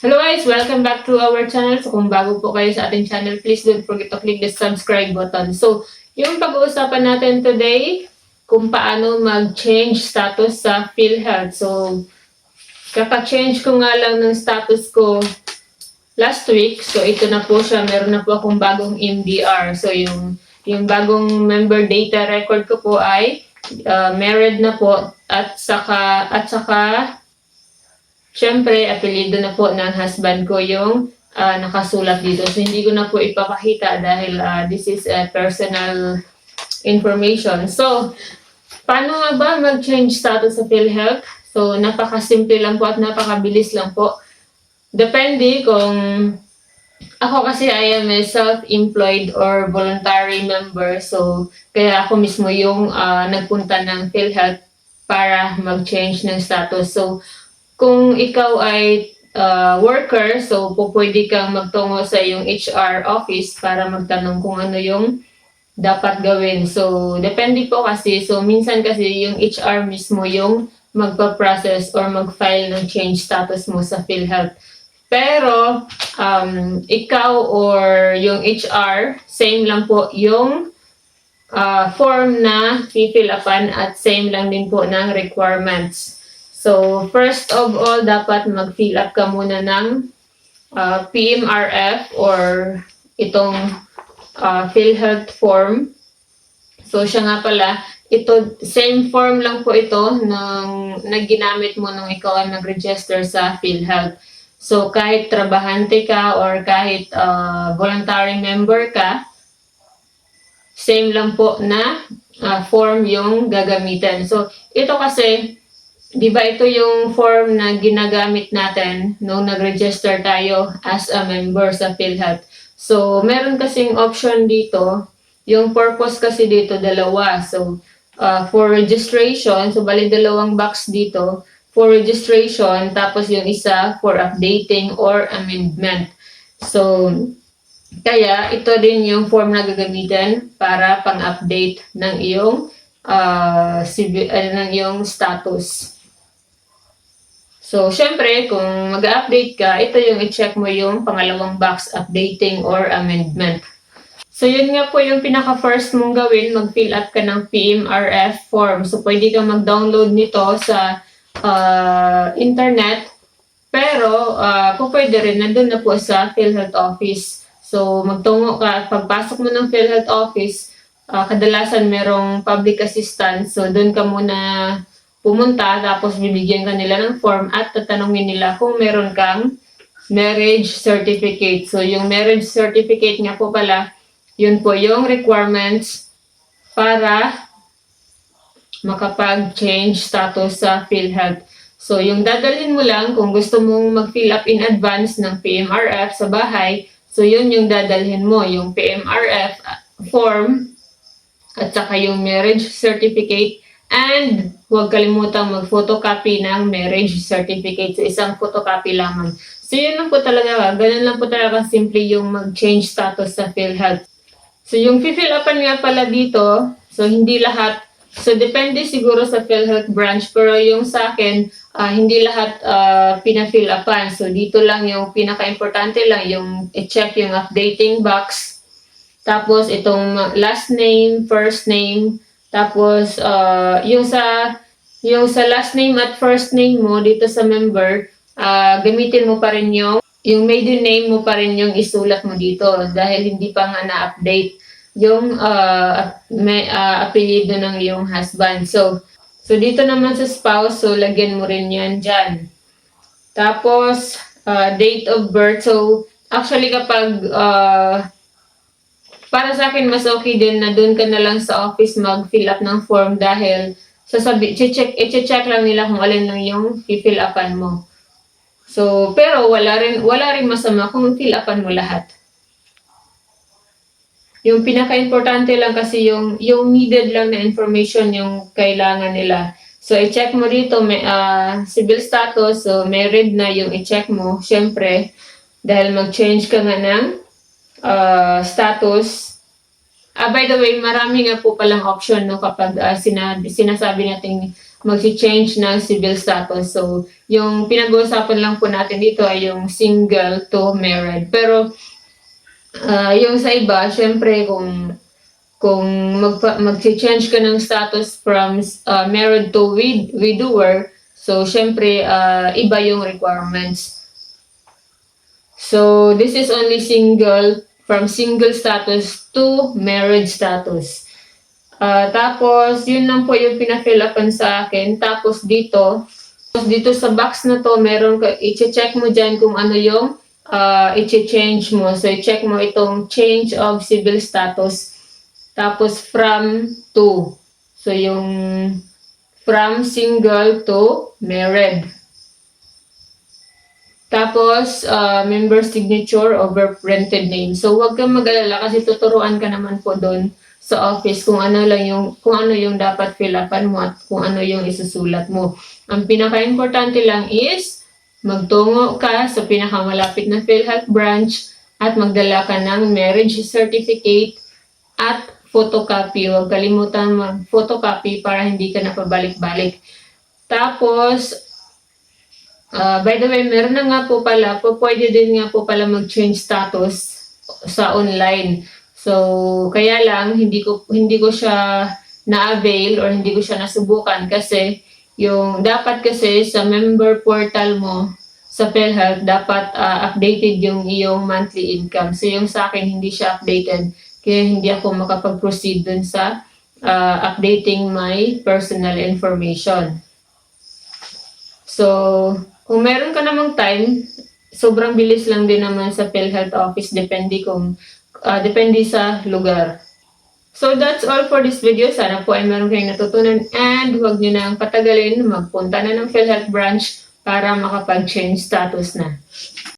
Hello guys! Welcome back to our channel. So kung bago po kayo sa ating channel, please don't forget to click the subscribe button. So, yung pag-uusapan natin today, kung paano mag-change status sa PhilHealth. So, kaka-change ko nga lang ng status ko last week. So, ito na po siya. Meron na po akong bagong MDR. So, yung, yung bagong member data record ko po ay uh, married na po at saka, at saka Siyempre, apelido na po ng husband ko yung ah, nakasulat dito. So, hindi ko na po ipapakita dahil ah, this is a personal information. So, paano nga ba mag-change status sa PhilHealth? So, napakasimple lang po at napakabilis lang po. Depende kung ako kasi I am a self-employed or voluntary member. So, kaya ako mismo yung ah, nagpunta ng PhilHealth para mag-change ng status. So, kung ikaw ay uh, worker, so po pwede kang magtungo sa yung HR office para magtanong kung ano yung dapat gawin. So, depende po kasi. So, minsan kasi yung HR mismo yung magpa-process or mag-file ng change status mo sa PhilHealth. Pero, um, ikaw or yung HR, same lang po yung uh, form na fill upan at same lang din po ng requirements. So, first of all, dapat mag-fill up ka muna ng uh, PMRF or itong uh, PhilHealth form. So, siya nga pala, ito, same form lang po ito nang nagginamit mo nung ikaw ang nag-register sa PhilHealth. So, kahit trabahante ka or kahit uh, voluntary member ka, same lang po na uh, form yung gagamitin. So, ito kasi, Di ba ito yung form na ginagamit natin nung nag-register tayo as a member sa PhilHealth. So, meron kasing option dito. Yung purpose kasi dito, dalawa. So, uh, for registration, so bali dalawang box dito. For registration, tapos yung isa for updating or amendment. So, kaya ito din yung form na gagamitin para pang-update ng iyong uh, civi- uh, ng iyong status. So, syempre, kung mag-update ka, ito yung i-check mo yung pangalawang box, updating or amendment. So, yun nga po yung pinaka-first mong gawin, mag-fill up ka ng PMRF form. So, pwede kang mag-download nito sa uh, internet. Pero, uh, po pwede rin, nandun na po sa PhilHealth Office. So, magtungo ka, pagpasok mo ng PhilHealth Office, uh, kadalasan merong public assistance. So, doon ka muna pumunta tapos bibigyan ka nila ng form at tatanungin nila kung meron kang marriage certificate. So, yung marriage certificate nga po pala, yun po yung requirements para makapag-change status sa PhilHealth. So, yung dadalhin mo lang kung gusto mong mag-fill up in advance ng PMRF sa bahay, so yun yung dadalhin mo, yung PMRF form at saka yung marriage certificate And huwag kalimutang mag-photocopy ng marriage certificate sa isang photocopy lamang. So yun lang po talaga, ganun lang po talaga simple yung mag-change status sa PhilHealth. So yung fill upan nga pala dito, so hindi lahat, so depende siguro sa PhilHealth branch, pero yung sa akin, uh, hindi lahat uh, pina-fill upan. So dito lang yung pinaka-importante lang, yung i-check yung updating box, tapos itong last name, first name, tapos, uh, yung sa yung sa last name at first name mo dito sa member, uh, gamitin mo pa rin yung yung maiden name mo pa rin yung isulat mo dito dahil hindi pa nga na-update yung uh, may, uh, apelyido ng iyong husband. So, so dito naman sa spouse, so lagyan mo rin yan dyan. Tapos, uh, date of birth. So, actually kapag uh, para sa akin, mas okay din na doon ka na lang sa office mag-fill up ng form dahil sasabi, check, i-check lang nila kung alin lang yung fill upan mo. So, pero wala rin, wala rin masama kung fill upan mo lahat. Yung pinaka-importante lang kasi yung, yung needed lang na information yung kailangan nila. So, i-check mo dito, may, uh, civil status, so married na yung i-check mo, syempre, dahil mag-change ka nga ng uh, status. Uh, by the way, marami nga po palang option no kapag uh, sinabi, sinasabi natin mag-change ng civil status. So, yung pinag-uusapan lang po natin dito ay yung single to married. Pero, ah, yung sa iba, syempre, kung kung magpa, mag-change ka ng status from uh, married to wid- widower, so syempre uh, iba yung requirements. So this is only single from single status to married status. Uh, tapos yun lang po yung pina-fill upan sa akin. Tapos dito, tapos dito sa box na to, meron ka, i-check mo dyan kung ano yung uh, i-change mo. So, i-check mo itong change of civil status tapos from to. So yung from single to married. Tapos uh, member signature over printed name. So wag kang mag-alala kasi tuturuan ka naman po doon sa office kung ano lang yung kung ano yung dapat fill upan mo at kung ano yung isusulat mo. Ang pinaka-importante lang is magtungo ka sa pinakamalapit na PhilHealth branch at magdala ka ng marriage certificate at photocopy. Huwag kalimutan mag-photocopy para hindi ka napabalik-balik. Tapos, ah, by the way, meron na nga po pala, po, pwede din nga po pala mag-change status sa online. So, kaya lang, hindi ko, hindi ko siya na-avail or hindi ko siya nasubukan kasi yung dapat kasi sa member portal mo sa PhilHealth, dapat ah, updated yung iyong monthly income. So, yung sa akin, hindi siya updated. Kaya hindi ako makapag-proceed dun sa ah, updating my personal information. So, kung meron ka namang time, sobrang bilis lang din naman sa PhilHealth office depende kung ah, depende sa lugar. So that's all for this video. Sana po ay meron kayong natutunan and huwag nyo nang patagalin magpunta na ng PhilHealth branch para makapag-change status na.